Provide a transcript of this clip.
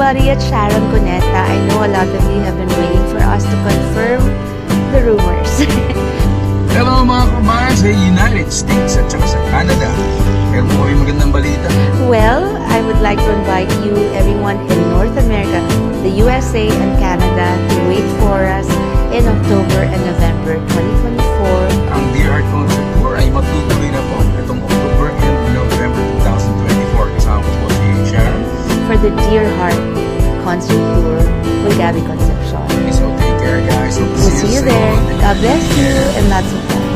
everybody at Sharon Cuneta. I know a lot of you have been waiting for us to confirm the rumors. Hello mga kumahal sa United States at saka sa Canada. Meron po kami magandang balita. well, I would like to invite you, everyone in North America, the USA and Canada, to wait for us in October and November 2024 the Dear Heart Concert Tour with Gabby Concepcion. So take care guys. Hope to We'll see you there. soon. God bless you and lots of love.